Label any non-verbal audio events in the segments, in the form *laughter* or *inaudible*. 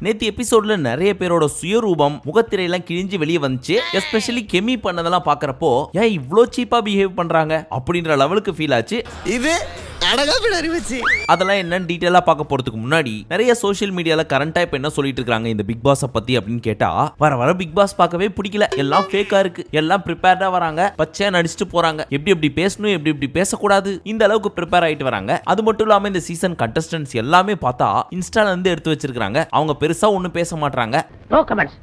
நேத்து எபிசோட்ல நிறைய பேரோட சுயரூபம் முகத்திரையெல்லாம் கிழிஞ்சு வெளியே வந்துச்சு. எஸ்பெஷலி கெமி பண்ணதெல்லாம் பாக்குறப்போ ஏன் இவ்ளோ சீப்பா பிஹேவ் பண்றாங்க அப்படின்ற லெவலுக்கு ஃபீல் ஆச்சு. இது அழகா பின்னறிவிச்சு அதெல்லாம் என்னன்னு டீட்டெயிலாக பார்க்க போறதுக்கு முன்னாடி நிறைய சோஷியல் மீடியால கரண்டா இப்ப என்ன சொல்லிட்டு இருக்காங்க இந்த பிக் பாஸை பத்தி அப்படின்னு கேட்டா வர வர பிக் பாஸ் பார்க்கவே பிடிக்கல. எல்லாம் ஃபேக்கா இருக்கு. எல்லாம் ப்ரிப்பேர்டா வராங்க. பச்சையா நடிச்சுட்டு போறாங்க. எப்படி எப்படி பேசணும் எப்படி எப்படி பேசக்கூடாது இந்த அளவுக்கு ப்ரிப்பேர் ஆயிட்டு வராங்க. அது மட்டும் இல்லாம இந்த சீசன் கண்டஸ்டன்ஸ் எல்லாமே பார்த்தா இன்ஸ்டால இருந்து எடுத்து வச்சிருக்காங்க அவங்க பெருசா ஒண்ணும் பேச மாட்டாங்க நோ கமெண்ட்ஸ்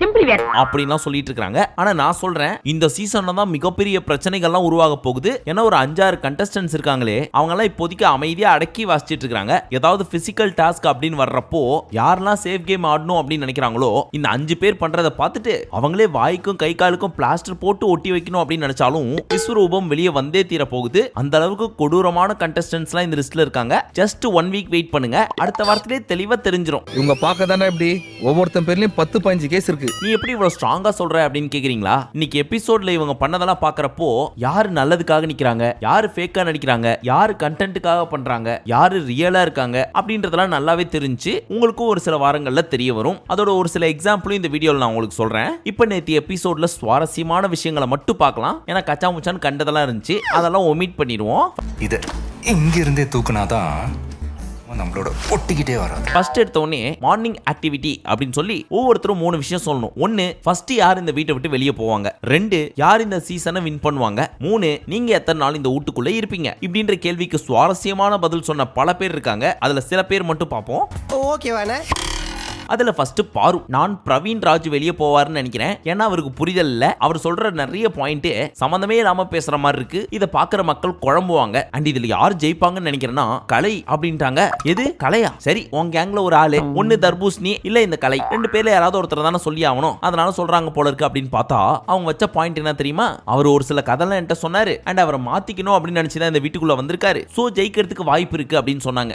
சிம்பிளி வேர் அப்படின்லாம் சொல்லிட்டு இருக்காங்க ஆனா நான் சொல்றேன் இந்த சீசன்ல தான் மிகப்பெரிய பிரச்சனைகள்லாம் உருவாக போகுது. ஏன்னா ஒரு அஞ்சாறு கண்டஸ்டன்ஸ் இருக்காங்களே அவங்க எல்லாம் இப்போதைக்கு அமைதியா அடக்கி வாசிச்சிட்டு இருக்காங்க ஏதாவது பிசிக்கல் டாஸ்க் அப்படின்னு வர்றப்போ யாரெல்லாம் சேஃப் கேம் ஆடணும் அப்படின்னு நினைக்கிறாங்களோ இந்த அஞ்சு பேர் பண்றதை பார்த்துட்டு அவங்களே வாய்க்கும் கை காலுக்கும் பிளாஸ்டர் போட்டு ஒட்டி வைக்கணும் அப்படின்னு நினைச்சாலும் விஸ்வரூபம் வெளியே வந்தே தீர போகுது. அந்த அளவுக்கு கொடூரமான கண்டஸ்டன்ஸ்லாம் இந்த லிஸ்ட்ல இருக்காங்க. ஜஸ்ட் ஒன் வீக் வெயிட் பண்ணுங்க. அடுத்த வாரத்திலே தெளிவா தெரிஞ்சிரும். இவங்க பார்க்க தானே இப்படி ஒவ்வொருத்தன் பேர்லயும் பத்து பதினஞ்சு கேஸ் இருக்கு நீ எப்படி இவ்வளவு ஸ்ட்ராங்கா சொல்ற அப்படின்னு கேக்குறீங்களா? இன்னைக்கு எபிசோட்ல இவங்க பண்ணதெல்லாம் பாக்குறப்போ யாரு நல்லதுக்காக நிக்கிறாங்க? யாரு ஃபேக்கா நடிக்கிறாங்க? யாரு கண்டென்ட்டுக்காக பண்றாங்க? யாரு ரியலா இருக்காங்க? அப்படின்றதெல்லாம் நல்லாவே தெரிஞ்சு உங்களுக்கும் ஒரு சில வாரங்கள்ல தெரிய வரும். அதோட ஒரு சில எக்ஸாம்பிளும் இந்த வீடியோல நான் உங்களுக்கு சொல்றேன். இப்போ நேத்து எபிசோட்ல சுவாரஸ்யமான விஷயங்களை மட்டும் பார்க்கலாம். ஏன்னா கச்சா முச்சான்னு கண்டதெல்லாம் இருந்துச்சு. அதெல்லாம் ஒமிட் பண்ணிடுவோம். இதை இங்கிருந்தே தூக்குனாதான் நம்மளோட ஒட்டிக்கிட்டே வராது ஃபர்ஸ்ட் எடுத்த உடனே மார்னிங் ஆக்டிவிட்டி அப்படின்னு சொல்லி ஒவ்வொருத்தரும் மூணு விஷயம் சொல்லணும். ஒன்னு ஃபர்ஸ்ட் யார் இந்த வீட்டை விட்டு வெளியே போவாங்க? ரெண்டு யார் இந்த சீசனை வின் பண்ணுவாங்க? மூணு நீங்க எத்தனை நாள் இந்த வீட்டுக்குள்ள இருப்பீங்க? இப்படின்ற கேள்விக்கு சுவாரஸ்யமான பதில் சொன்ன பல பேர் இருக்காங்க. அதுல சில பேர் மட்டும் பார்ப்போம். ஓகேவாண்ணே அதுல ஃபர்ஸ்ட் பாரு. நான் பிரவீன் ராஜ் வெளியே போவாருன்னு நினைக்கிறேன். ஏன்னா அவருக்கு புரிதல் இல்ல அவர் சொல்ற நிறைய பாயிண்ட் சம்பந்தமே இல்லாம பேசுற மாதிரி இருக்கு. இத பாக்குற மக்கள் குழம்புவாங்க. அண்ட் இதுல யார் ஜெயிப்பாங்கன்னு நினைக்கிறேன்னா கலை அப்படின்ட்டாங்க. எது? கலையா? சரி உன் கேங்ல ஒரு ஆளு. ஒன்னு தர்பூசணி இல்ல இந்த கலை. ரெண்டு பேர்ல யாராவது ஒருத்தர் தானே சொல்லி ஆகணும். அதனால சொல்றாங்க போல இருக்கு அப்படின்னு பார்த்தா அவங்க வச்ச பாயிண்ட் என்ன தெரியுமா? அவர் ஒரு சில கதைலாம் என்கிட்ட சொன்னாரு. அண்ட் அவரை மாத்திக்கணும் அப்படின்னு நினைச்சுதான் இந்த வீட்டுக்குள்ள வந்திருக்காரு. சோ ஜெயிக்கிறதுக்கு வாய்ப்பு இருக்கு அப்படின்னு சொன்னாங்க.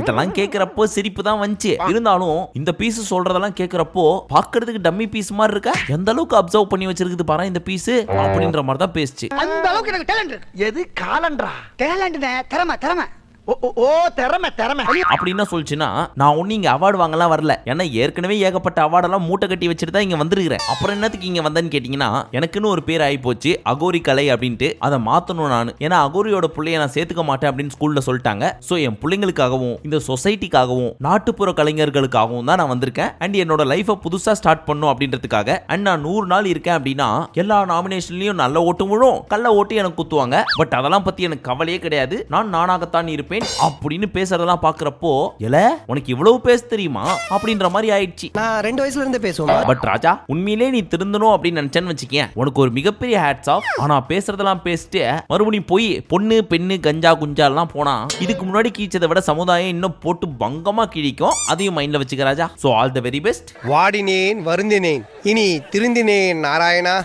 இதெல்லாம் கேக்குறப்போ சிரிப்பு தான் வந்துச்சு. இருந்தாலும் இந்த பீஸ் சொல்றதெல்லாம் கேக்குறப்போ பாக்குறதுக்கு டம்மி பீஸ் மாதிரி இருக்க? எந்த அளவுக்கு அப்சர்வ் பண்ணி வச்சிருக்குது பாரு இந்த பீஸ் அப்படின்ற மாதிரி தான் பேசுச்சு. அந்த அளவுக்கு எனக்கு டேலண்ட் எது காலண்டரா? டேலண்ட்னே திறமை திறமை. ஓ ஓ, திறமை திறமை. அப்படின்னு சொல்லிச்சுன்னா சொல்லுச்சுன்னா நான் ஒன்னும் இங்க அவார்டு வாங்கலாம் வரல. ஏன்னா ஏற்கனவே ஏகப்பட்ட அவார்டெல்லாம் மூட்டை கட்டி வச்சுட்டு தான் இங்க வந்திருக்கிறேன். அப்புறம் என்னத்துக்கு இங்க வந்தேன்னு கேட்டீங்கன்னா எனக்குன்னு ஒரு பேர் ஆகி போச்சு அகோரி கலை அப்படின்ட்டு. அதை மாத்தணும் நான். ஏன்னா அகோரியோட பிள்ளைய நான் சேர்த்துக்க மாட்டேன் அப்படின்னு ஸ்கூல்ல சொல்லிட்டாங்க. சோ என் பிள்ளைங்களுக்காகவும் இந்த சொசைட்டிக்காகவும் நாட்டுப்புற கலைஞர்களுக்காகவும் தான் நான் வந்திருக்கேன். அண்ட் என்னோட லைஃபை புதுசா ஸ்டார்ட் பண்ணும் அப்படின்றதுக்காக. அண்ட் நான் நூறு நாள் இருக்கேன் அப்படின்னா எல்லா நாமினேஷன்லயும் நல்ல ஓட்டு விழும். கள்ள ஓட்டு எனக்கு குத்துவாங்க. பட் அதெல்லாம் பத்தி எனக்கு கவலையே கிடையாது. நான் நானாகத்தான் இருப்பேன். அப்படின்னு பேசுறதெல்லாம் பாக்குறப்போ எல உனக்கு இவ்வளவு பேச தெரியுமா? அப்படின்ற மாதிரி ஆயிடுச்சு. நான் ரெண்டு வயசுல இருந்தே பேசுவோம் பட் ராஜா உண்மையிலே நீ திருந்தணும் அப்படின்னு நினைச்சேன்னு வச்சுக்கேன். உனக்கு ஒரு மிகப்பெரிய ஹேட்ஸ் ஆஃப் ஆனா பேசுறதெல்லாம் பேசிட்டு மறுபடியும் போய் பொண்ணு பெண்ணு கஞ்சா குஞ்சா எல்லாம் போனா இதுக்கு முன்னாடி கீச்சதை விட சமுதாயம் இன்னும் போட்டு பங்கமா கிழிக்கும். அதையும் மைண்ட்ல வச்சுக்க ராஜா. So all the very best வாடினேன் வருந்தினேன். இனி திருந்தினேன் நாராயணா.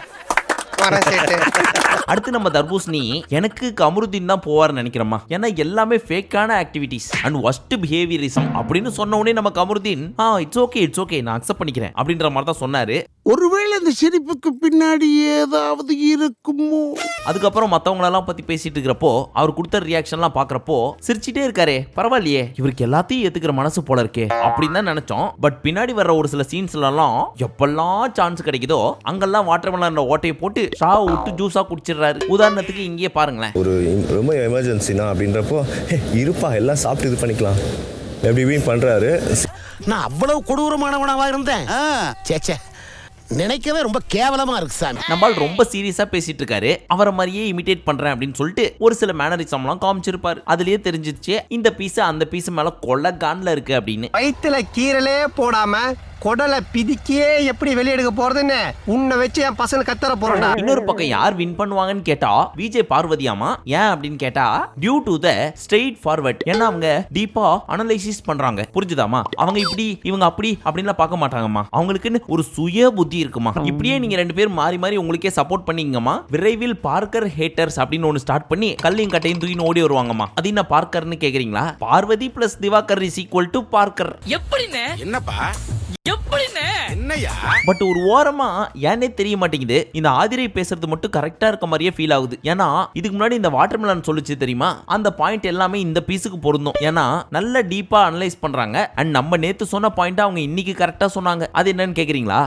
வரேன் அடுத்து நம்ம தர்பூசணி எனக்கு கமருதீன் தான் போவார்னு நினைக்கிறோமா ஏன்னா எல்லாமே ஃபேக்கான ஆக்டிவிட்டிஸ் அண்ட் ஒஸ்ட் பிஹேவியரிசம் அப்படின்னு சொன்ன உடனே நம்ம கமருதீன் ஆ இட்ஸ் ஓகே இட்ஸ் ஓகே நான் அக்செப்ட் பண்ணிக்கிறேன். அப்படின்ற மாதிரி தான் சொன்னாரு. ஒருவேளை இந்த சிரிப்புக்கு பின்னாடி ஏதாவது இருக்குமோ? அதுக்கப்புறம் மத்தவங்களெல்லாம் பத்தி பேசிட்டு இருக்கிறப்போ அவர் கொடுத்த ரியாக்ஷன்லாம் பாக்குறப்போ சிரிச்சிட்டே இருக்காரே பரவாயில்லையே இவருக்கு எல்லாத்தையும் ஏத்துக்கிற மனசு போல இருக்கே அப்படின்னு தான் நினைச்சோம். பட் பின்னாடி வர்ற ஒரு சில சீன்ஸ்ல எல்லாம் எப்பெல்லாம் சான்ஸ் கிடைக்குதோ அங்கெல்லாம் வாட்டர் மெலன் ஓட்டையை போட்டு ஷா விட்டு ஜூஸா குடிச்சிடுறாரு உதாரணத்துக்கு இங்கேயே பாருங்களேன். ஒரு ரொம்ப எமர்ஜென்சினா அப்படின்றப்போ "ஹே, இருப்பா எல்லாம் சாப்பிட்டு இது பண்ணிக்கலாம். எப்படி பண்றாரு. நான் அவ்வளவு கொடூரமானவனாவா இருந்தேன்? சே சே நினைக்கவே ரொம்ப கேவலமா இருக்கு சாமி. நம்மால் ரொம்ப சீரியஸா பேசிட்டு இருக்காரு. அவரை மாதிரியே இமிடேட் பண்றேன் அப்படின்னு சொல்லிட்டு ஒரு சில மேனரிசம்லாம் காமிச்சிருப்பாரு. அதுலயே தெரிஞ்சிச்சு இந்த பீஸ் அந்த பீஸ் மேல கொள்ள கான்ல இருக்கு அப்படின்னு. வயிற்றுல கீரலே போடாம குடலை பிதிக்கியே எப்படி வெளியெடுக்க போறதுன்னு உன்னை வச்சு என் பசங்க கத்தர போறேன்டா. இன்னொரு பக்கம் யார் வின் பண்ணுவாங்கன்னு கேட்டா விஜய் பார்வதியாமா ஏன் அப்படின்னு கேட்டா due to the straightforward ஏன்னா அவங்க டீப்பா அனலைசிஸ் பண்றாங்க. புரிஞ்சுதாமா அவங்க இப்படி இவங்க அப்படி அப்படின்லாம் பார்க்க மாட்டாங்கம்மா. அவங்களுக்குன்னு ஒரு சுய புத்தி இருக்குமா இப்படியே நீங்க ரெண்டு பேரும் மாறி மாறி உங்களுக்கே சப்போர்ட் பண்ணீங்கம்மா. விரைவில் பார்க்கர் ஹேட்டர்ஸ் அப்படின்னு ஒன்னு ஸ்டார்ட் பண்ணி கல்லையும் கட்டையும் தூக்கின்னு ஓடி வருவாங்கம்மா. அது என்ன பார்க்கர்னு கேக்குறீங்களா? Parvathi plus Diwakar is equal to Parker எப்படிண்ணே? என்னப்பா? பட் ஒரு ஓரமா ஏனே தெரிய மாட்டேங்குது. இந்த ஆதிரை பேசுறது மட்டும் கரெக்டா இருக்க மாதிரியே ஃபீல் ஆகுது. ஏன்னா இதுக்கு முன்னாடி இந்த வாட்டர்மெலன் சொல்லுச்சு தெரியுமா? அந்த பாயிண்ட் எல்லாமே இந்த பீஸுக்கு பொருந்தும். ஏன்னா நல்ல டீப்பா அனலைஸ் பண்றாங்க. அண்ட் நம்ம நேத்து சொன்ன பாயிண்ட் அவங்க இன்னைக்கு கரெக்டா சொன்னாங்க. அது என்னன்னு கேக்குறீங்களா?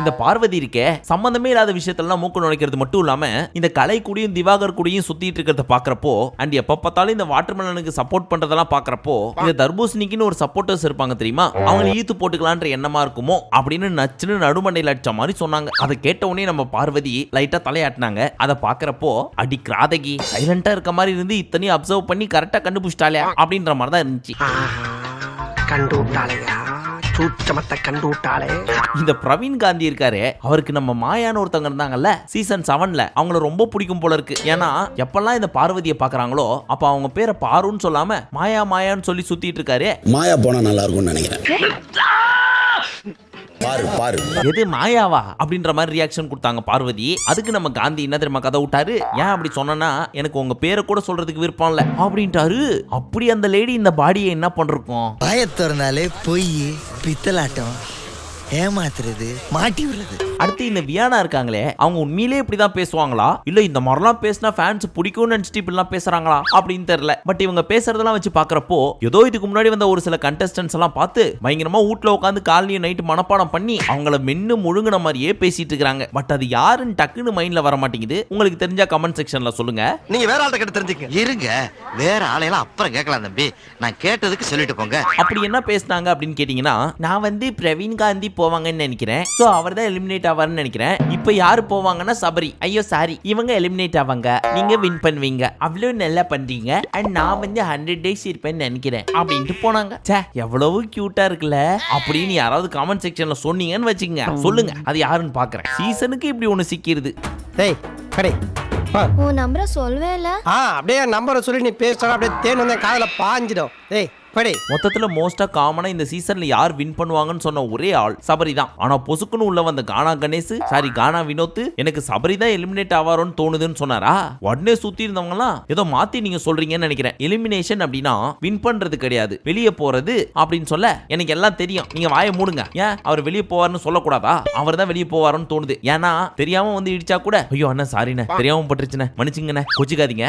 இந்த பார்வதி இருக்கே சம்பந்தமே இல்லாத விஷயத்தெல்லாம் மூக்கு நுழைக்கிறது மட்டும் இல்லாம இந்த கலை கூடயும் திவாகர் கூடயும் சுத்திட்டு இருக்கிறத பாக்குறப்போ அண்ட் எப்ப பார்த்தாலும் இந்த வாட்டர்மெலனுக்கு சப்போர்ட் பண்றதெல்லாம் பாக்குறப்போ இந்த தர்பூசணிக்குன்னு ஒரு சப்போர்ட்டர்ஸ் இருப்பாங்க தெரியுமா? அவங்க ஈத்து போட்டுக்கலான்ற எண்ணமா இருக்குமோ அப்படின்னு நச்சுன்னு நடுமண்டையில் அடிச்ச மாதிரி சொன்னாங்க. அதை கேட்ட உடனே நம்ம பார்வதி லைட்டா தலையாட்டினாங்க. அதை பாக்குறப்போ அடி கிராதகி சைலண்டா இருக்க மாதிரி இருந்து இத்தனையும் அப்சர்வ் பண்ணி கரெக்டா கண்டுபிடிச்சிட்டாலே அப்படின்ற மாதிரி தான் இருந்துச்சு. கண்டு விட்டாளே இந்த பிரவீன் காந்தி இருக்காரு. அவருக்கு நம்ம மாயான்னு ஒருத்தவங்க இருந்தாங்கல்ல சீசன் செவன்ல அவங்கள ரொம்ப பிடிக்கும் போல இருக்கு. ஏன்னா எப்பெல்லாம் இந்த பார்வதியை பாக்குறாங்களோ அப்ப அவங்க பேரை பாருன்னு சொல்லாம மாயா மாயான்னு சொல்லி சுத்திட்டு இருக்காரு. மாயா போனா நல்லா இருக்கும்னு நினைக்கிறேன். பாரு பாரு. எது மாயாவா? அப்படின்ற மாதிரி ரியாக்ஷன் கொடுத்தாங்க பார்வதி. அதுக்கு நம்ம காந்தி என்ன தெரியுமா கதை விட்டாரு? ஏன் அப்படி சொன்னனா எனக்கு உங்க பேரை கூட சொல்றதுக்கு விருப்பம் இல்ல. அப்படின்ட்டாரு. அப்படி அந்த லேடி இந்த பாடியை என்ன பண்றோம் வாய திறந்தாலே பொய் பித்தலாட்டம். ஏமாத்துறது மாட்டி விடுறது. அடுத்து இந்த வியானா இருக்காங்களே அவங்க உண்மையிலேயே இப்படிதான் பேசுவாங்களா? இல்ல இந்த மாதிரிலாம் பேசினா ஃபேன்ஸ் பிடிக்கும்னு நினைச்சிட்டு இப்படிலாம் பேசுறாங்களா? அப்படின்னு தெரியல. பட் இவங்க பேசுறதெல்லாம் வச்சு பாக்குறப்போ ஏதோ இதுக்கு முன்னாடி வந்த ஒரு சில கண்டஸ்டன்ஸ் எல்லாம் பார்த்து பயங்கரமா வீட்ல உட்காந்து காலையும் நைட்டு மனப்பாடம் பண்ணி அவங்கள மென்னு முழுங்கின மாதிரியே பேசிட்டு இருக்காங்க. பட் அது யாருன்னு டக்குன்னு மைண்ட்ல வர மாட்டேங்குது. உங்களுக்கு தெரிஞ்சா கமெண்ட் செக்ஷன்ல சொல்லுங்க. நீங்க வேற ஆள்கிட்ட கிட்ட தெரிஞ்சுக்க இருங்க வேற ஆளையெல்லாம் அப்புறம் கேட்கலாம் தம்பி. நான் கேட்டதுக்கு சொல்லிட்டு போங்க. அப்படி என்ன பேசுனாங்க அப்படின்னு கேட்டீங்கன்னா நான் வந்து பிரவீன் காந்தி போவாங்கன்னு நினைக்கிறேன். சோ அவர் தான் எலிமினேட் ஆவார்னு நினைக்கிறேன். இப்போ யாரு போவாங்கன்னா சபரி. ஐயோ சாரி இவங்க எலிமினேட் ஆவாங்க. நீங்க வின் பண்ணுவீங்க. அவ்வளவு நல்லா பண்றீங்க. அண்ட் நான் வந்து ஹண்ட்ரட் டேஸ் இருப்பேன்னு நினைக்கிறேன். அப்படின்ட்டு போனாங்க. ச்சே எவ்வளவு கியூட்டா இருக்குல்ல. அப்படின்னு யாராவது கமெண்ட் செக்ஷன்ல சொன்னீங்கன்னு வச்சுக்கோங்க. சொல்லுங்க. அது யாருன்னு பாக்குறேன். சீசனுக்கு இப்படி ஒண்ணு சிக்கிருது. டேய் கடை. உன் நம்பரை சொல்லவே இல்ல ஆ அப்படியே நம்பரை சொல்லி நீ பேசுற. அப்படியே தேன் வந்து காதுல பாஞ்சிடும். டேய் படி. மொத்தத்துல மோஸ்டா காமனா இந்த சீசன்ல யார் வின் பண்ணுவாங்கன்னு சொன்ன ஒரே ஆள் சபரி தான். ஆனா பொசுக்குன்னு உள்ள வந்த கானா கணேஷ் சாரி கானா வினோத் எனக்கு சபரி தான் எலிமினேட் ஆவாரோன்னு தோணுதுன்னு சொன்னாரா? உடனே சுத்தி இருந்தவங்கலாம் ஏதோ மாத்தி நீங்க சொல்றீங்கன்னு நினைக்கிறேன். எலிமினேஷன் அப்படின்னா வின் பண்றது கிடையாது. வெளியே போறது அப்படின்னு சொல்ல எனக்கு எல்லாம் தெரியும். நீங்க வாயை மூடுங்க. ஏன்? அவர் வெளியே போவார்னு சொல்லக்கூடாதா? அவர் தான் வெளியே போவாருன்னு தோணுது. ஏன்னா தெரியாம வந்து இடிச்சா கூட ஐயோ அண்ணா சாரிண்ணே தெரியாம பட்டுருச்சுண்ணே. மன்னிச்சுங்கண்ணே. கொச்சிக்காதீங்க.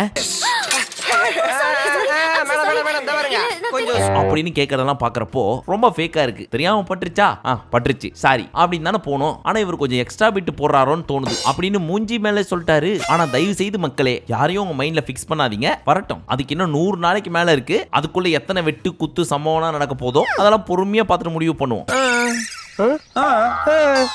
அப்படின்னு கேட்கறதெல்லாம் பாக்குறப்போ ரொம்ப ஃபேக்கா இருக்கு. தெரியாம பட்டுருச்சா? ஆ பட்டுருச்சு. சாரி. அப்படின்னு தானே போனோம். ஆனா இவர் கொஞ்சம் எக்ஸ்ட்ரா பிட் போடுறாரோன்னு தோணுது. அப்படின்னு மூஞ்சி மேலே சொல்லிட்டாரு. ஆனா தயவு செய்து மக்களே யாரையும் உங்க மைண்ட்ல ஃபிக்ஸ் பண்ணாதீங்க. வரட்டும். அதுக்கு இன்னும் நூறு நாளைக்கு மேல இருக்கு. அதுக்குள்ள எத்தனை வெட்டு குத்து சம்பவம்லாம் நடக்க போதோ அதெல்லாம் பொறுமையா பார்த்துட்டு முடிவு பண்ணுவோம்.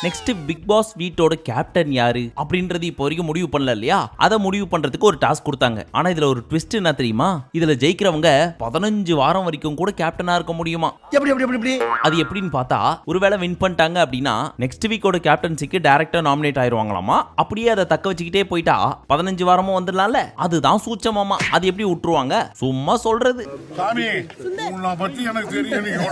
நெக்ஸ்ட் பிக் பாஸ் வீட்டோட கேப்டன் யாரு அப்படின்றது இப்போ வரைக்கும் முடிவு பண்ணல இல்லையா? அதை முடிவு பண்றதுக்கு ஒரு டாஸ்க் கொடுத்தாங்க. ஆனா இதுல ஒரு ட்விஸ்ட் என்ன தெரியுமா? இதுல ஜெயிக்கிறவங்க பதினஞ்சு வாரம் வரைக்கும் கூட கேப்டனா இருக்க முடியுமா? எப்படி எப்படி எப்படி எப்படி? அது எப்படின்னு பார்த்தா ஒருவேளை வின் பண்ணிட்டாங்க அப்படின்னா நெக்ஸ்ட் வீக்கோட கேப்டன்சிக்கு டேரக்டா நாமினேட் ஆயிருவாங்களாமா? அப்படியே அதை தக்க வச்சுக்கிட்டே போயிட்டா பதினஞ்சு வாரமும் வந்துடலாம்ல? அதுதான் சூச்சமாமா. அது எப்படி விட்டுருவாங்க? சும்மா சொல்றது சாமி உன்னை பத்தி எனக்கு தெரியும் நீங்க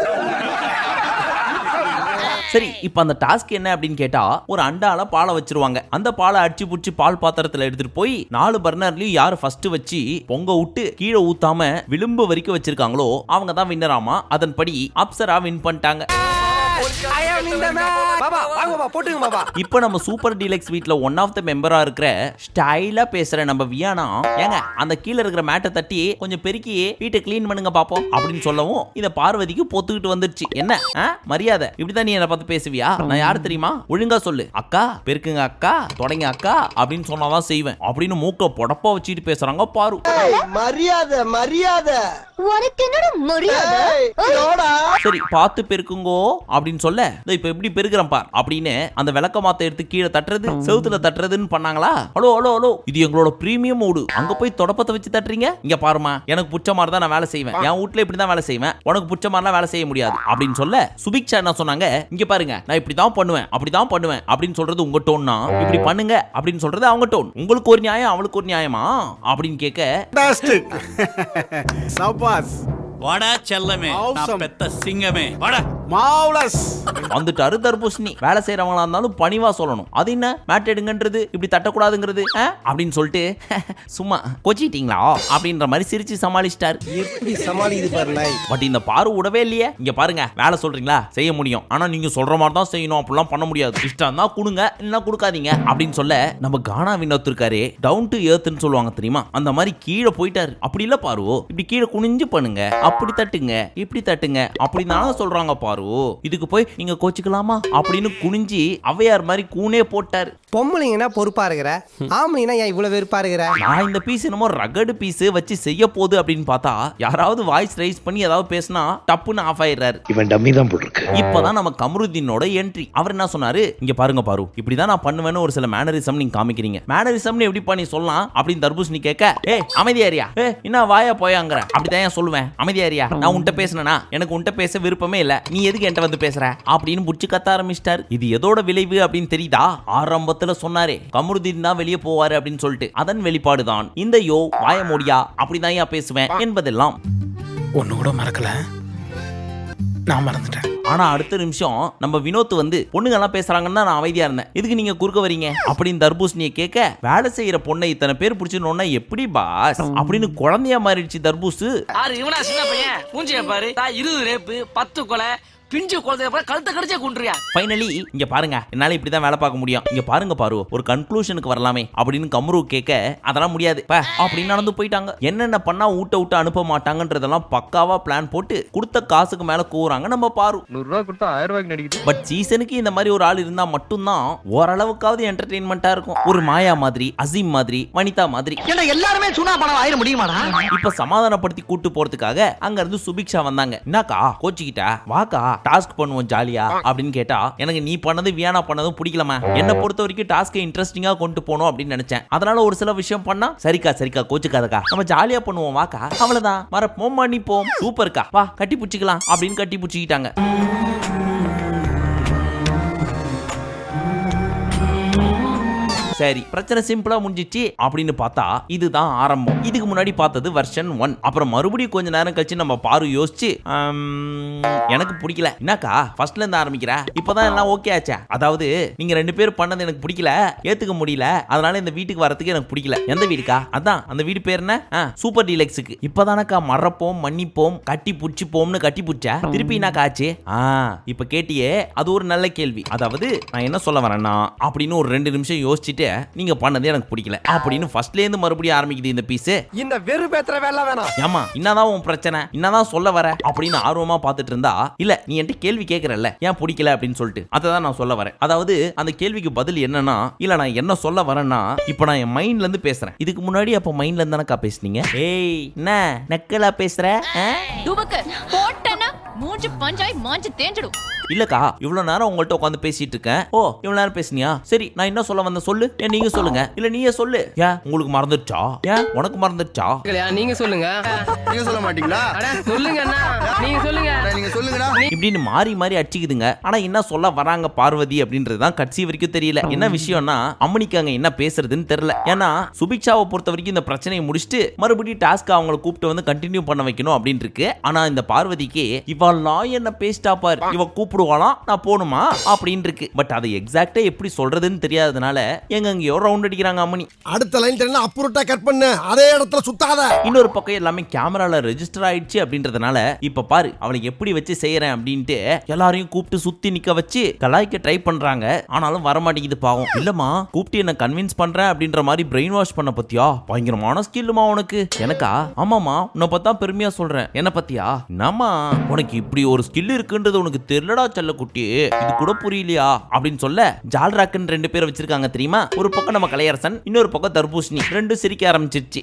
சரி இப்போ அந்த டாஸ்க் என்ன அப்படின்னு கேட்டா ஒரு அண்டால பாலை வச்சிருவாங்க. அந்த பாலை அடிச்சு புடிச்சு பால் பாத்திரத்துல எடுத்துட்டு போய் நாலு பர்னர்லயும் யாரு ஃபர்ஸ்ட் வச்சு பொங்க விட்டு கீழே ஊத்தாம விளிம்பு வரைக்கும் வச்சிருக்காங்களோ அவங்க தான் வின்னராமா அதன்படி அப்சரா வின் பண்ணிட்டாங்க. பாபா வாங்க பாபா போட்டுங்க பாபா. இப்போ நம்ம சூப்பர் டீலக்ஸ் வீட்ல ஒன் ஆஃப் த மெம்பரா இருக்கிற ஸ்டைலா பேசுற நம்ம வியானா ஏங்க அந்த கீழ இருக்கிற மேட்டை தட்டி கொஞ்சம் பெருக்கி வீட்டை க்ளீன் பண்ணுங்க பாப்போம் அப்படின்னு சொல்லவும் இத பார்வதிக்கு பொத்துக்கிட்டு வந்துருச்சு. என்ன? மரியாதை. இப்படிதான் நீ என்ன பார்த்து பேசுவியா? நான் யாரு தெரியுமா? ஒழுங்கா சொல்லு. அக்கா பெருக்குங்க அக்கா தொடங்க அக்கா அப்படின்னு சொன்னாதான் செய்வேன். அப்படின்னு மூக்க பொடப்பா வச்சுட்டு பேசுறாங்க பாரு. மரியாதை மரியாதை. உனக்கு என்னோட மரியாதை? சரி பார்த்து பெருக்குங்கோ அப்படின்னு சொல்ல இப்ப எப்படி பெருக்குறேன் பார் அப்படின்னு அந்த விளக்க மாத்த எடுத்து கீழே தட்டுறது செவுத்துல தட்டுறதுன்னு பண்ணாங்களா? ஹலோ ஹலோ ஹலோ இது எங்களோட பிரீமியம் ஓடு அங்க போய் தொடப்பத்தை வச்சு தட்டுறீங்க? இங்க பாருமா எனக்கு பிடிச்ச மாதிரி தான் நான் வேலை செய்வேன். என் வீட்ல இப்படி தான் வேலை செய்வேன். உனக்கு பிடிச்ச மாதிரிலாம் வேலை செய்ய முடியாது அப்படின்னு சொல்ல சுபிக்ஷா என்ன சொன்னாங்க இங்க பாருங்க நான் இப்படி தான் பண்ணுவேன் அப்படி தான் பண்ணுவேன் அப்படின்னு சொல்றது உங்க டோன்னா இப்படி பண்ணுங்க அப்படின்னு சொல்றது அவங்க டோன் உங்களுக்கு ஒரு நியாயம் அவளுக்கு ஒரு நியாயமா? அப்படின்னு கேட்க *laughs* வாடா செல்லமே நான் பெத்த சிங்கமே. வாடா. வந்துட்டாரு தர்பூசணி. வேலை செய்யறவங்களா இருந்தாலும் பணிவா சொல்லணும். அது என்ன? மேட் எடுங்கன்றது? இப்படி தட்டக்கூடாதுங்கிறது? அப்படின்னு சொல்லிட்டு *laughs* சும்மா கொச்சிட்டீங்களா? அப்படின்ற மாதிரி சிரிச்சு சமாளிச்சிட்டாரு. எப்படி சமாளிக்குது பாரு நாய். பட் இந்த பாரு விடவே இல்லையே. இங்க பாருங்க வேலை சொல்றீங்களா? செய்ய முடியும். ஆனா நீங்க சொல்ற மாதிரி தான் செய்யணும். அப்படிலாம் பண்ண முடியாது. இஷ்டம் தான் கொடுங்க இல்லைன்னா கொடுக்காதீங்க. அப்படின்னு சொல்ல நம்ம கானா வினோத் இருக்காரு டவுன் டு ஏர்த்னு சொல்லுவாங்க தெரியுமா? அந்த மாதிரி கீழே போயிட்டாரு. அப்படி இல்ல பாரு இப்படி கீழே குனிஞ்சு பண்ணுங்க. அப்படி தட்டுங்க இப்படி தட்டுங்க. அப்படி தானே சொல்றாங்க பாரு இதுக்கு போய் நீங்க கோச்சிக்கலாமா? அப்படின்னு குனிஞ்சு அவையார் மாதிரி கூனே போட்டாரு. பொம்பளைங்கன்னா பொறுப்பா இருக்கிற? ஆம்பளைங்கன்னா ஏன் இவ்வளவு வெறுப்பா இருக்கிற? நான் இந்த பீஸ் என்னமோ ரகடு பீஸ் வச்சு செய்ய போகுது அப்படின்னு பார்த்தா யாராவது வாய்ஸ் ரைஸ் பண்ணி ஏதாவது பேசினா டப்புன்னு ஆஃப் ஆயிடுறாரு. இவன் டம்மி தான் போட்டிருக்கு. இப்பதான் நம்ம கமருதீனோட என்ட்ரி அவர் என்ன சொன்னாரு? இங்க பாருங்க பாரு இப்படிதான் நான் பண்ணுவேன்னு ஒரு சில மேனரிசம் நீங்க காமிக்கிறீங்க. மேனரிசம்னு எப்படி பண்ணி சொல்லலாம் அப்படின்னு தர்பூசணி கேட்க ஏ அமைதியாரியா ஏ என்ன வாயா போயாங்கிற? அப்படிதான் ஏன் சொல்லுவேன். அமைதியாரியா நான் உன்கிட்ட பேசினேனா? எனக்கு உன்கிட்ட பேச விருப்பமே இல்ல. நீ எதுக்கு என்கிட்ட வந்து பேசுற? அப்படின்னு புடிச்சு கத்த ஆரம்பிச்சிட்டாரு. இது எதோட விளைவு அப்படின்னு தெரியுதா? ஆரம்பத்துல சொன்னாரே. கமருதீன் தான் வெளியே போவாரு அப்படின்னு சொல்லிட்டு. அதன் வெளிப்பாடு தான் இந்த யோ வாய மோடியா அப்படிதான் பேசுவேன் என்பதெல்லாம். ஒன்னு கூட மறக்கல. நான் மறந்துட்டேன். ஆனா அடுத்த நிமிஷம் நம்ம வினோத் வந்து பொண்ணுங்க எல்லாம் பேசுறாங்கன்னு நான் அமைதியா இருந்தேன். இதுக்கு நீங்க குறுக்க வரீங்க? அப்படின்னு தர்பூசணியை கேட்க வேலை செய்யற பொண்ணை இத்தனை பேர் பிடிச்சிடணும்னா எப்படி பாஸ்? அப்படின்னு குழந்தையா மாறிடுச்சு தர்பூசு. இவனா சின்ன பையன். மூஞ்சிய பாரு. இருபது ரேப்பு பத்து கொலை பிஞ்சு குழந்தைய பாரு கழுத்தை கடிச்சே கொண்டுறியா ஃபைனலி இங்க பாருங்க என்னால இப்படி தான் வேலை பார்க்க முடியும். இங்க பாருங்க பாரு ஒரு கன்க்ளூஷனுக்கு வரலாமே அப்படின்னு கம்ரு கேட்க அதெல்லாம் முடியாது. ப அப்படின்னு நடந்து போயிட்டாங்க. என்னென்ன பண்ணா ஊட்ட விட்டு அனுப்ப மாட்டாங்கன்றதெல்லாம் பக்காவா பிளான் போட்டு கொடுத்த காசுக்கு மேல கூறாங்க நம்ம பாரு. நூறுரூவா கொடுத்தா ஆயிரம் ரூபாய்க்கு நடிக்குது. பட் சீசனுக்கு இந்த மாதிரி ஒரு ஆள் இருந்தா மட்டும்தான் ஓரளவுக்காவது என்டர்டெயின்மெண்ட்டா இருக்கும். ஒரு மாயா மாதிரி அசீம் மாதிரி வனிதா மாதிரி. எல்லாருமே சுனா பணம் ஆயிர முடியுமாடா? இப்ப சமாதானப்படுத்தி கூட்டு போறதுக்காக அங்க இருந்து சுபிக்ஷா வந்தாங்க. என்னக்கா கோச்சிக்கிட்ட? வாக்கா? டாஸ்க் பண்ணுவோம் ஜாலியா அப்படின்னு கேட்டா எனக்கு நீ பண்ணது வியானா பண்ணதும் பிடிக்கலமா என்ன பொறுத்த வரைக்கும் டாஸ்க்கை இன்ட்ரெஸ்டிங்கா கொண்டு போகணும் அப்படின்னு நினைச்சேன். அதனால ஒரு சில விஷயம் பண்ணா சரிக்கா சரிக்கா கோச்சுக்காதக்கா. நம்ம ஜாலியா பண்ணுவோம் வாக்கா. அவ்வளவுதான். வர போமா நீ போம். சூப்பர்க்கா. வா கட்டி பிடிச்சிக்கலாம் அப்படின்னு கட்டி பிடிச்சிக்கிட்டாங்க. சரி பிரச்சனை சிம்பிளா முடிஞ்சிச்சு அப்படின்னு பார்த்தா இதுதான் ஆரம்பம். இதுக்கு முன்னாடி பார்த்தது வெர்ஷன் ஒன் அப்புறம் மறுபடியும் கொஞ்ச நேரம் கழிச்சு நம்ம பாரு யோசிச்சு எனக்கு பிடிக்கல. என்னக்கா ஃபர்ஸ்ட்ல இருந்து ஆரம்பிக்கிற? இப்பதான் எல்லாம் ஓகே ஆச்சா? அதாவது நீங்க ரெண்டு பேரும் பண்ணது எனக்கு பிடிக்கல ஏத்துக்க முடியல. அதனால இந்த வீட்டுக்கு வரதுக்கு எனக்கு பிடிக்கல. எந்த வீடுக்கா? அதான் அந்த வீடு பேர் என்ன? ஆ, சூப்பர் டீலக்ஸுக்கு இப்பதானக்கா மறப்போம் மன்னிப்போம் கட்டி புடிச்சுப்போம்னு கட்டி புடிச்ச? திருப்பி என்னக்கா ஆச்சு? இப்ப கேட்டியே அது ஒரு நல்ல கேள்வி. அதாவது நான் என்ன சொல்ல வரேன்னா அப்படின்னு ஒரு ரெண்டு நிமிஷம் யோசிச்சுட்டு நீங்க பண்ணது எனக்கு பிடிக்கல. அப்படின்னு ஃபர்ஸ்ட்ல இருந்து மறுபடியும் ஆரம்பிக்குது இந்த பீஸ் இந்த வெறு பேத்துற வேலை வேணாம். ஏமா என்னதான் உன் பிரச்சனை? என்னதான் சொல்ல வர? அப்படின்னு ஆர்வமா பார்த்துட்டு இருந்தா இல்ல நீ என்கிட்ட கேள்வி கேட்கறல்ல ஏன் பிடிக்கல? அப்படின்னு சொல்லிட்டு. அதை தான் நான் சொல்ல வரேன். அதாவது அந்த கேள்விக்கு பதில் என்னன்னா இல்ல நான் என்ன சொல்ல வரேன்னா இப்போ நான் என் மைண்ட்ல இருந்து பேசுறேன். இதுக்கு முன்னாடி அப்ப மைண்ட்ல இருந்தானக்கா பேசுனீங்க? ஏய். என்ன? நக்கலா பேசுற? ஆ? மூஞ்சு பஞ்சாய் மாஞ்சு தேஞ்சிடும். இல்லக்கா இவ்வளவு நேரம் உங்கள்ட்ட உட்காந்து பேசிட்டு இருக்கேன். ஓ இவ்வளவு நேரம் பேசுனியா? சரி நான் என்ன சொல்ல வந்தேன் சொல்லு. ஏன் நீங்க சொல்லுங்க. இல்ல நீயே சொல்லு. ஏன் உங்களுக்கு மறந்துடுச்சா? ஏன் உனக்கு மறந்துடுச்சா? நீங்க சொல்லுங்க. நீங்க சொல்ல மாட்டீங்களா? சொல்லுங்க நீங்க சொல்லுங்க. நீங்க சொல்லுங்கடா இப்படின்னு மாறி மாறி அடிச்சுக்குதுங்க. ஆனா என்ன சொல்ல வராங்க பார்வதி அப்படின்றது தான் கட்சி வரைக்கும் தெரியல. என்ன விஷயம்னா அம்மனிக்கு அங்க என்ன பேசுறதுன்னு தெரியல. ஏன்னா சுபிக்ஷாவை பொறுத்த வரைக்கும் இந்த பிரச்சனையை முடிச்சுட்டு மறுபடியும் டாஸ்க் அவங்கள கூப்பிட்டு வந்து கண்டினியூ பண்ண வைக்கணும் அப்படின்னு இருக்கு. ஆனா இந்த பார்வதிக்கு இவெல்லாம் என்ன பேசிட்டா பாரு. இவ கூப்பிடுவாளாம் நான் போகணுமா அப்படின்னு இருக்கு. பட் அதை எக்ஸாக்டா எப்படி சொல்றதுன்னு தெரியாததுனால எங்க எங்கேயோ ரவுண்ட் அடிக்கிறாங்க அம்மனி அடுத்த லைன் தெரியல அப்புறட்டா கட் பண்ணு. அதே இடத்துல சுத்தாத. இன்னொரு பக்கம் எல்லாமே கேமரால ரெஜிஸ்டர் ஆயிடுச்சு அப்படின்றதுனால இப்ப பாரு அவளை எப்படி வச்சு செய்யறேன் அப்படின்ட்டு எல்லாரையும் கூப்பிட்டு சுத்தி நிக்க வச்சு கலாய்க்க ட்ரை பண்றாங்க. ஆனாலும் வர மாட்டேங்குது பாவம். இல்லம்மா கூப்பிட்டு என்ன கன்வின்ஸ் பண்றேன் அப்படின்ற மாதிரி பிரெயின் வாஷ் பண்ண பத்தியா? பயங்கரமான ஸ்கில்லுமா உனக்கு. எனக்கா? ஆமாமா உன்னை பார்த்தா பெருமையா சொல்றேன். என்ன பத்தியா? நம்ம உனக்கு இப்படி ஒரு ஸ்கில் இருக்குன்றது உனக்கு தெரியலடா செல்லக்குட்டி. இது கூட புரியலையா? அப்படின்னு சொல்ல ஜால்ராக்குன்னு ரெண்டு பேர் வச்சிருக்காங்க தெரியுமா? ஒரு பக்கம் நம்ம கலையரசன் இன்னொரு பக்கம் தர்பூசணி. ரெண்டும் சிரிக்க ஆரம்பிச்சிருச்சு.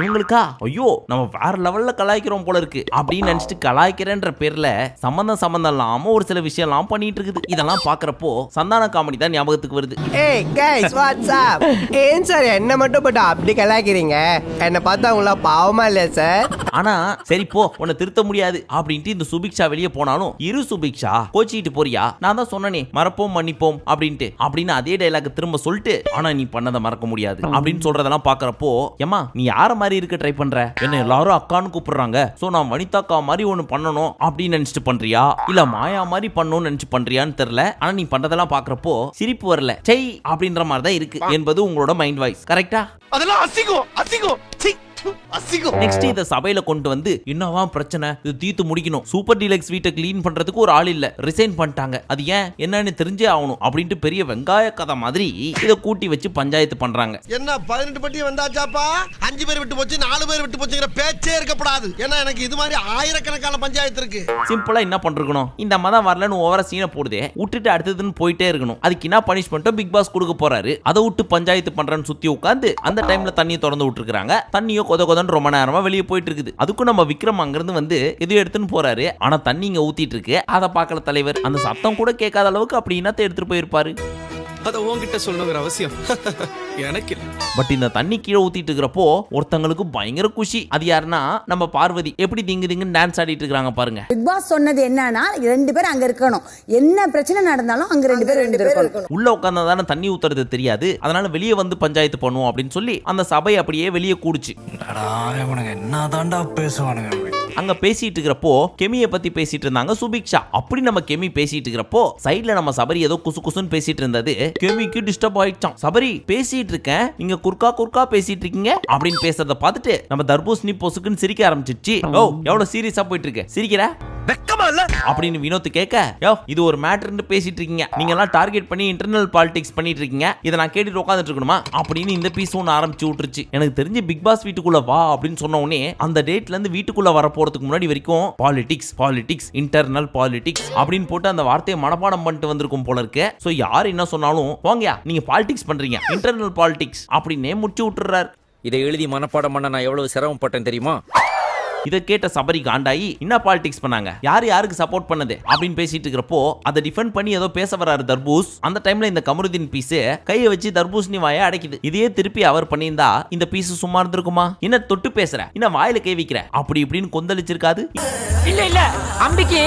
இவங்களுக்கா? ஐயோ நம்ம வேற லெவல்ல கலாய்க்கிறோம் போல இருக்கு. அப்படின்னு நினைச்சிட்டு கலாய்க்கிறேன்ற பேர்ல சம்பந்தம் சம்பந்தம் இல்லாம ஒரு சில விஷயம்லாம் பண்ணிட்டு இருக்குது இதெல்லாம் பாக்குறப்போ சந்தான காமெடி தான் ஞாபகத்துக்கு வருது. ஏய் கைஸ் வாட்ஸ் அப் ஏன் சார் என்ன மட்டும் போட்டு அப்படி கலாய்க்கிறீங்க? என்ன பார்த்தா உங்களா பாவமா இல்லையா சார் ஆனா சரி போ உன்னை திருத்த முடியாது அப்படின்ட்டு இந்த சுபிக்ஷா வெளியே போனாலும் இரு சுபிக்ஷா கோச்சிக்கிட்டு போறியா? நான் தான் சொன்னனே மறப்போம் மன்னிப்போம் அப்படின்ட்டு. அப்படின்னு அதே டைலாக் திரும்ப சொல்லிட்டு ஆனா நீ பண்ணதை மறக்க முடியாது அப்படின்னு சொல்றதெல்லாம் பாக்குறப்போ ஏமா நீ யார மாதிரி இருக்க ட்ரை பண்ற? என்ன எல்லாரும் அக்கான்னு கூப்பிடுறாங்க. சோ நான் வனிதாக்கா மாதிரி ஒன்னு பண்ணணும் அப்படின்னு நினைச்சிட்டு பண்றியா? இல்ல மாயா மாதிரி பண்ணணும்னு நினைச்சு பண்றியான்னு தெரியல. ஆனா நீ பண்றதெல்லாம் பாக்குறப்போ சிரிப்பு வரல. செய் அப்படின்ற மாதிரி தான் இருக்கு. என்பது உங்களோட மைண்ட் வாய்ஸ் கரெக்டா அதெல்லாம் அசிங்கம் அசிங்கம். சீ, அசிங்கம். நெக்ஸ்ட் இத சபையில கொண்டு வந்து என்னவா பிரச்சனை? இது தீர்த்து முடிக்கணும். சூப்பர் டீலக்ஸ் வீட்டை க்ளீன் பண்றதுக்கு ஒரு ஆள் இல்ல. ரிசைன் பண்ணிட்டாங்க. அது ஏன்? என்னன்னு தெரிஞ்சே ஆகணும். அப்படின்ட்டு பெரிய வெங்காய கதை மாதிரி இத கூட்டி வச்சு பஞ்சாயத்து பண்றாங்க. என்ன பதினெட்டு பட்டி வந்தாச்சாப்பா? அஞ்சு பேர் விட்டு போச்சு நாலு பேர் விட்டு போச்சுங்கிற பேச்சே இருக்கப்படாது ஏன்னா எனக்கு இது மாதிரி ஆயிரக்கணக்கான பஞ்சாயத்து இருக்கு. சிம்பிளா என்ன பண்றணும் இந்த மதம் வரலன்னு ஓவர சீனை போடுதே. விட்டுட்டு அடுத்ததுன்னு போயிட்டே இருக்கணும். அதுக்கு என்ன பனிஷ்மெண்ட்டோ பிக் பாஸ் கொடுக்க போறாரு. அதை விட்டு பஞ்சாயத்து பண்றேன்னு சுத்தி உட்காந்து அந்த டைம்ல தண்ணியை திறந்து விட்டுருக்காங்க தண்ணியோ கொத கொதன்னு ரொம்ப நேரமா வெளியே போயிட்டு இருக்குது அதுக்கும் நம்ம விக்ரம் அங்கிருந்து வந்து எது எடுத்துன்னு போறாரு. ஆனா தண்ணி இங்க ஊத்திட்டு இருக்கு அதை பார்க்கல தலைவர். அந்த சத்தம் கூட கேட்காத அளவுக்கு அப்படி என்னத்தை எடுத்துட்டு போயிருப்பாரு. அத உன்கிட்ட சொல்லணுங்கிற அவசியம். *laughs* எனக்கு இல்ல பட் இந்த தண்ணி கீழே ஊத்திட்டு இருக்கிறப்போ ஒருத்தங்களுக்கு பயங்கர குஷி. அது யாருன்னா நம்ம பார்வதி. எப்படி திங்கு திங்குன்னு டான்ஸ் ஆடிட்டு இருக்காங்க பாருங்க. பிக் பாஸ் சொன்னது என்னன்னா ரெண்டு பேரும் அங்க இருக்கணும். என்ன பிரச்சனை நடந்தாலும் அங்க ரெண்டு பேரும் ரெண்டு பேரும் உள்ள உட்கார்ந்தா தானே தண்ணி ஊத்துறது தெரியாது. அதனால வெளியே வந்து பஞ்சாயத்து பண்ணுவோம் அப்படின்னு சொல்லி அந்த சபை அப்படியே வெளியே கூடுச்சு. என்ன தாண்டா பேசுவானுங்க அங்க பேசிட்டு இருக்கிறப்போ கெமியை பத்தி பேசிட்டு இருந்தாங்க சுபிக்ஷா. அப்படி நம்ம கெமி பேசிட்டு இருக்கிறப்போ சைட்ல நம்ம சபரி ஏதோ குசு குசுன்னு பேசிட்டு இருந்தது கெமிக்கு டிஸ்டர்ப் ஆயிடுச்சான் சபரி பேசிட்டு இருக்கேன் நீங்க குறுக்கா குறுக்கா பேசிட்டு இருக்கீங்க அப்படின்னு பேசுறத பார்த்துட்டு நம்ம தர்பூசணி பொசுக்குன்னு சிரிக்க ஆரம்பிச்சிச்சு ஓ எவ்வளவு சீரியஸா போயிட்டு இருக்கு சிரிக்கிற? வெக்கமா இல்ல? அப்படின்னு வினோத் கேட்க யோ இது ஒரு மேட்டர்னு பேசிட்டு இருக்கீங்க. நீங்க எல்லாம் டார்கெட் பண்ணி இன்டர்னல் பாலிடிக்ஸ் பண்ணிட்டு இருக்கீங்க. இதை நான் கேட்டுட்டு உட்காந்துட்டு இருக்கணுமா? அப்படின்னு இந்த பீஸ் ஒன்று ஆரம்பிச்சு விட்டுருச்சு. எனக்கு தெரிஞ்சு பிக் பாஸ் வீட்டுக்குள்ள வா அப்படின்னு சொன்ன உடனே அந்த டேட்ல இருந்து வீட்டுக்குள்ள வர போறதுக்கு முன்னாடி வரைக்கும் பாலிடிக்ஸ் பாலிடிக்ஸ் இன்டர்னல் பாலிடிக்ஸ் அப்படின்னு போட்டு அந்த வார்த்தையை மனப்பாடம் பண்ணிட்டு வந்திருக்கும் போல இருக்கு. சோ யார் என்ன சொன்னாலும் போங்கயா நீங்க பாலிடிக்ஸ் பண்றீங்க. இன்டர்னல் பாலிடிக்ஸ் அப்படின்னே முடிச்சு விட்டுறாரு இதை எழுதி மனப்பாடம் பண்ண நான் எவ்வளவு சிரமப்பட்டேன் தெரியுமா? இதை கேட்ட சபரி காண்டாயி என்ன பாலிடிக்ஸ் பண்ணாங்க? யார் யாருக்கு சப்போர்ட் பண்ணது? அப்படின்னு பேசிட்டு இருக்கிறப்போ அதை டிஃபெண்ட் பண்ணி ஏதோ பேச வராரு தர்பூஸ். அந்த டைம்ல இந்த கமருதீன் பீஸ் கையை வச்சு தர்பூசணி வாயை அடைக்குது. இதையே திருப்பி அவர் பண்ணியிருந்தா இந்த பீஸ் சும்மா இருந்திருக்குமா? என்ன தொட்டு பேசுற? என்ன வாயில கை வைக்கிற? அப்படி இப்படின்னு கொந்தளிச்சிருக்காது. இல்ல இல்ல அம்பிக்கு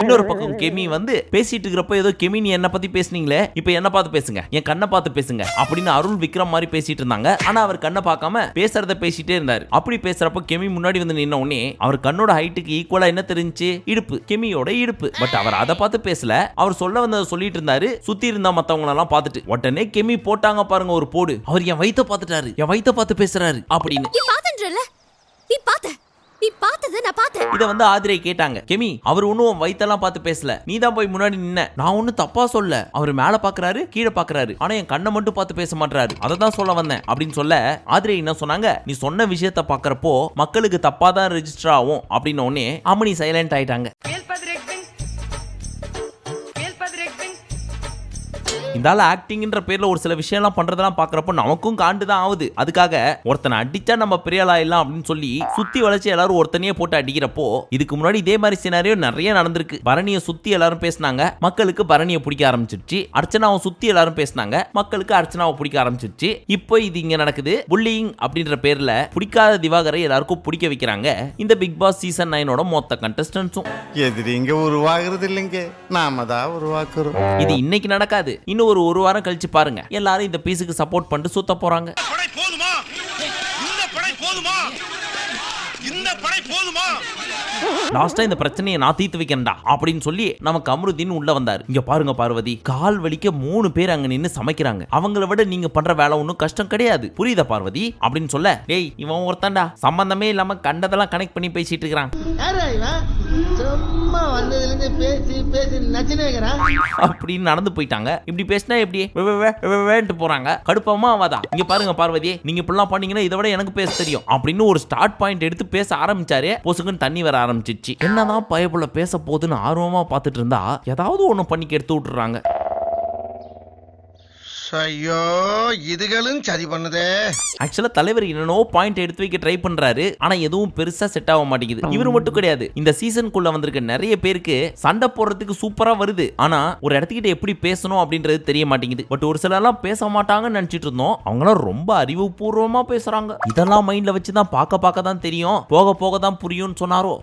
இன்னொரு பக்கம் கெமி வந்து பேசிட்டு இருக்கிறப்ப ஏதோ கெமி நீ என்ன பத்தி பேசுனீங்களே இப்போ என்ன பார்த்து பேசுங்க. என் கண்ணை பார்த்து பேசுங்க அப்படின்னு அருள் விக்ரம் மாதிரி பேசிட்டு இருந்தாங்க. ஆனா அவர் கண்ணை பார்க்காம பேசுறத பேசிட்டே இருந்தாரு. அப்படி பேசுறப்ப கெமி முன்னாடி வந்து நின்ன உடனே அவர் கண்ணோட ஹைட்டுக்கு ஈக்குவலா என்ன தெரிஞ்சுச்சு? இடுப்பு. கெமியோட இடுப்பு. பட் அவர் அதை பார்த்து பேசல. அவர் சொல்ல வந்ததை சொல்லிட்டு இருந்தாரு. சுத்தி இருந்தா மத்தவங்க எல்லாம் பார்த்துட்டு உடனே கெமி போட்டாங்க பாருங்க ஒரு போடு. அவர் என் வயித்தை பார்த்துட்டாரு. என் வயித்தை பார்த்து பேசுறாரு. அப்படின்னு. நீ பாத்தன்றல நீ நீ பார்த்தத நான் பார்த்தேன். இத வந்து ஆதிரை கேட்டாங்க. கெமி அவர் ஒன்னும் வயித்தெல்லாம் பார்த்து பேசல. நீ தான் போய் முன்னாடி நின்ன. நான் ஒன்னும் தப்பா சொல்ல. அவர் மேல பாக்குறாரு கீழே பாக்குறாரு. ஆனா என் கண்ணை மட்டும் பார்த்து பேச மாட்டாரு அதை தான் சொல்ல வந்தேன் அப்படின்னு சொல்ல ஆதிரை என்ன சொன்னாங்க? நீ சொன்ன விஷயத்த பாக்குறப்போ மக்களுக்கு தப்பா தான் ரெஜிஸ்டர் ஆகும் அப்படின்னு உடனே அம்மனி சைலண்ட் ஆயிட்டாங்க. இந்தால ஆக்டிங்ன்ற பேர்ல ஒரு சில விஷயம்லாம் பண்றதெல்லாம் பாக்குறப்போ நமக்கும் காண்டு தான் ஆகுது. அதுக்காக ஒருத்தனை அடிச்சா நம்ம பெரிய ஆளாயிடலாம் அப்படின்னு சொல்லி சுத்தி வளைச்சு எல்லாரும் ஒருத்தனையே போட்டு அடிக்கிறப்போ இதுக்கு முன்னாடி இதே மாதிரி சினாரியோ நிறைய நடந்திருக்கு. பரணியை சுத்தி எல்லாரும் பேசினாங்க. மக்களுக்கு பரணியை பிடிக்க ஆரம்பிச்சிருச்சு. அர்ச்சனாவை சுத்தி எல்லாரும் பேசினாங்க. மக்களுக்கு அர்ச்சனாவை பிடிக்க ஆரம்பிச்சிருச்சு. இப்போ இது இங்க நடக்குது. புல்லிங் அப்படின்ற பேர்ல பிடிக்காத திவாகரை எல்லாருக்கும் பிடிக்க வைக்கிறாங்க. இந்த பிக் பாஸ் சீசன் நைனோட மொத்த கண்டஸ்டன்ஸும் எதிரிங்க உருவாகிறது இல்லைங்க. நாம தான் உருவாக்குறோம். இது இன்னைக்கு நடக்காது. இன்னும் ஒரு ஒரு வாரம் கழிச்சு பாருங்க. எல்லாரும் இந்த பீஸுக்கு சப்போர்ட் பண்ணிட்டு சுத்த போறாங்க. படை போதுமா? இந்த படை போதுமா? இந்த படை போதுமா? லாஸ்டா இந்த பிரச்சனையை நான் தீர்த்து வைக்கிறேன்டா அப்படின்னு சொல்லி நமக்கு அம்ருதீன் உள்ள வந்தாரு. இங்க பாருங்க பார்வதி கால் வலிக்க மூணு பேர் அங்க நின்னு சமைக்கிறாங்க. அவங்கள விட நீங்க பண்ற வேலை ஒன்றும் கஷ்டம் கிடையாது. புரியுதா பார்வதி? அப்படின்னு சொல்ல டேய் இவன் ஒருத்தன்டா. சம்பந்தமே இல்லாம கண்டதெல்லாம் கனெக்ட் பண்ணி பேசிட்டு இருக்கிறான். சும்மா வந்ததுலேருந்து பேசி பேசி நச்சுன்னு வைக்கிறான் அப்படின்னு நடந்து போயிட்டாங்க. இப்படி பேசினா எப்படி? வே, வே, வே, வே, வேன்ட்டு போறாங்க. கடுப்பமா ஆவாதா இங்க பாருங்க பார்வதி நீங்க இப்படிலாம் பண்ணீங்கன்னா இதை விட எனக்கு பேச தெரியும். அப்படின்னு ஒரு ஸ்டார்ட் பாயிண்ட் எடுத்து பேச ஆரம்பிச்சாரு. பொசுக்குன்னு தண்ணி வர ஆரம்பிச்சிச்சு. என்னதான் பயப்புல பேச போகுதுன்னு ஆர்வமா பார்த்துட்டு இருந்தா ஏதாவது ஒன்று பண்ணி எடுத்து விட்டுறாங்க. ஐயோ இதுகளும் சரி பண்ணுதே. ஆக்சுவலா தலைவர் என்னென்னோ பாயிண்ட் எடுத்து வைக்க ட்ரை பண்றாரு. ஆனா எதுவும் பெருசா செட் ஆக மாட்டேங்குது. இவர் மட்டும் கிடையாது. இந்த சீசனுக்குள்ள வந்திருக்க நிறைய பேருக்கு சண்டை போடுறதுக்கு சூப்பரா வருது. ஆனா ஒரு இடத்துக்கிட்ட எப்படி பேசணும் அப்படின்றது தெரிய மாட்டேங்குது. பட் ஒரு சிலர்லாம் பேச மாட்டாங்கன்னு நினைச்சிட்டு இருந்தோம். அவங்களாம் ரொம்ப அறிவுபூர்வமா பேசுறாங்க. இதெல்லாம் மைண்ட்ல வச்சு தான் பார்க்க பார்க்க தான் தெரியும். போக போக தான் புரியும்னு சொன்னாரோ?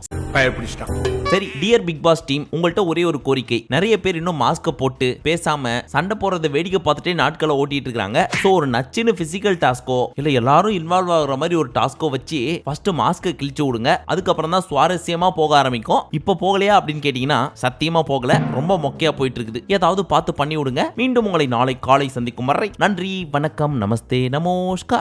சரி டியர் பிக் பாஸ் டீம் உங்கள்கிட்ட ஒரே ஒரு கோரிக்கை. நிறைய பேர் இன்னும் மாஸ்க்கை போட்டு பேசாம சண்டை போடுறத வேடிக்கை பார்த்துட்டே நாட்களை ஓட்டிட்டு இருக்காங்க ஸோ ஒரு நச்சுன்னு பிசிக்கல் டாஸ்கோ இல்ல எல்லாரும் இன்வால்வ் ஆகுற மாதிரி ஒரு டாஸ்கோ வச்சு ஃபர்ஸ்ட் மாஸ்க்கை கிழிச்சு விடுங்க. அதுக்கப்புறம் தான் சுவாரஸ்யமா போக ஆரம்பிக்கும். இப்போ போகலையா அப்படின்னு கேட்டீங்கன்னா சத்தியமா போகல. ரொம்ப மொக்கையா போயிட்டு இருக்குது. ஏதாவது பார்த்து பண்ணி விடுங்க. மீண்டும் உங்களை நாளை காலை சந்திக்கும் வரை. நன்றி வணக்கம் நமஸ்தே நமோஸ்கார்.